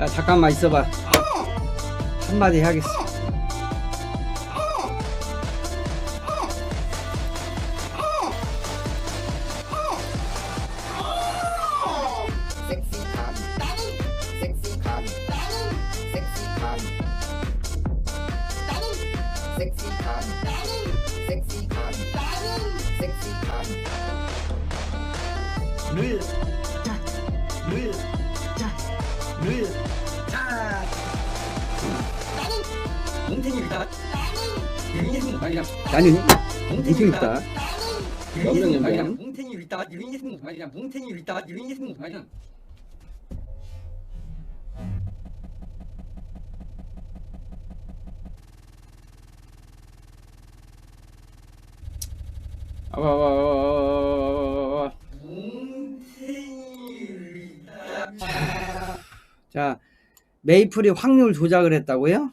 야 잠깐만 있어봐 한마디 해야겠어 섹시한 섹시한 섹시한 섹시한 섹시한 섹시한 늘, 늘, 자. 말이야. 나는 몽탱이를 따. 유인했으면 말이야. 몽탱이를 따. 유인했으면 말이야. 몽탱이를 따. 유인했으면 말이야. 아, 와, 와, 와, 와, 와, 와. 자, 메이플이 확률 조작을 했다고요?